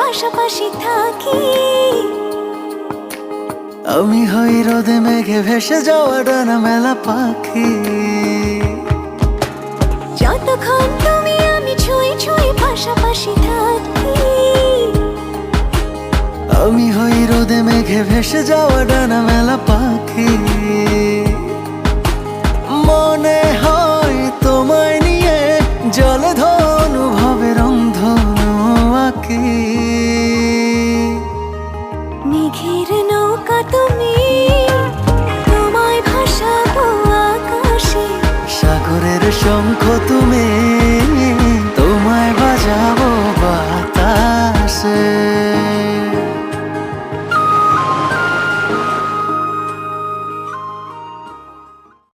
পাশাপাশি থাকি। আমি হই রোদে মেঘে ভেসে যাওয়া ডানা মেলা পাখি। যতক্ষণ তুমি আমি ছুঁয়ে ছুঁয়ে পাশাপাশি থাকি। আমি হই রোদে মেঘে ভেসে যাওয়া ডানা মেলা পাখি। মনে হয় তোমায় নিয়ে জলধনু ভবে রন্ধ আঁকি। অসংখ্য তুমি